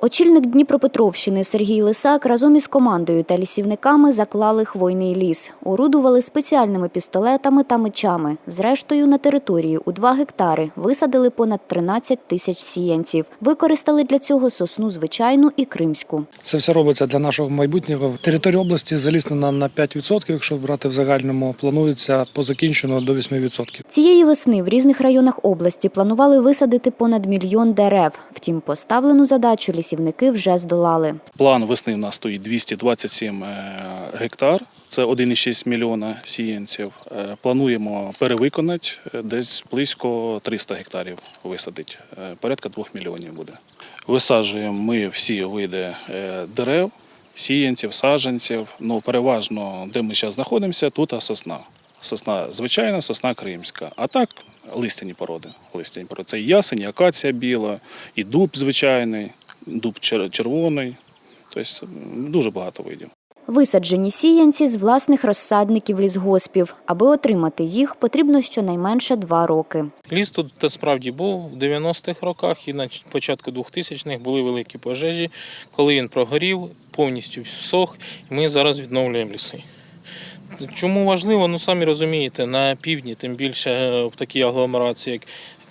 Очільник Дніпропетровщини Сергій Лисак разом із командою та лісівниками заклали хвойний ліс. Орудували спеціальними пістолетами та мечами. Зрештою, на території у 2 гектари висадили понад 13 тисяч сіянців. Використали для цього сосну звичайну і кримську. Це все робиться для нашого майбутнього. Територія області заліснена на 5%, якщо брати в загальному, планується по закінчено до 8%. Цієї весни в різних районах області планували висадити понад мільйон дерев. Втім, поставлену задачу лісівники вже здолали. План весни в нас стоїть 227 е, гектар. Це 1,6 мільйона сіянців. Е, Плануємо перевиконати е, десь близько 300 гектарів висадити. Е, Порядка 2 мільйонів буде. Висаджуємо ми всі види дерев, сіянців, саджанців. Ну, переважно, де ми зараз знаходимося, тут сосна. Сосна звичайна, сосна кримська. А так листяні породи. Листяні породи. Це і ясень, і акація біла, і дуб звичайний, дуб червоний. Тобто дуже багато видів. Висаджені сіянці з власних розсадників лісгоспів. Аби отримати їх, потрібно щонайменше два роки. Ліс тут та справді був в 90-х роках і на початку 2000-х були великі пожежі. Коли він прогорів, повністю всох, і ми зараз відновлюємо ліси. Чому важливо? Ну самі розумієте, на півдні, тим більше е, в такій агломерації, як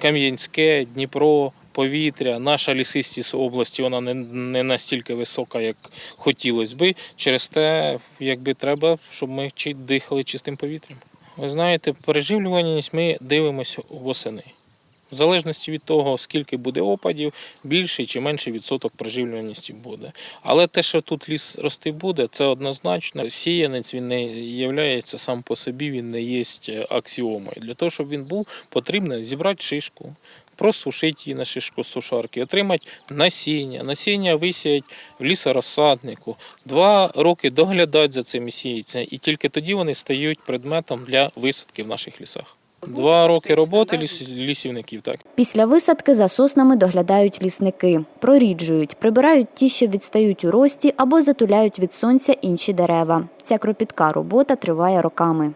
Кам'янське, Дніпро, повітря, наша лісистість області вона не, настільки висока, як хотілося би. Через те, якби треба, щоб ми дихали чистим повітрям. Ви знаєте, переживлюваність ми дивимося восени. В залежності від того, скільки буде опадів, більший чи менший відсоток проживлюваності буде. Але те, що тут ліс рости буде, це однозначно. Сіянець він не є сам по собі, він не є аксіомою. Для того, щоб він був, потрібно зібрати шишку, просушити її на шишку з сушарки, отримати насіння. Насіння висіять в лісорозсаднику, два роки доглядати за цими сіянцями, і тільки тоді вони стають предметом для висадки в наших лісах. Два роки роботи ліс- лісівників, так. Після висадки за соснами доглядають лісники, проріджують, прибирають ті, що відстають у рості або затуляють від сонця інші дерева. Ця кропітка робота триває роками.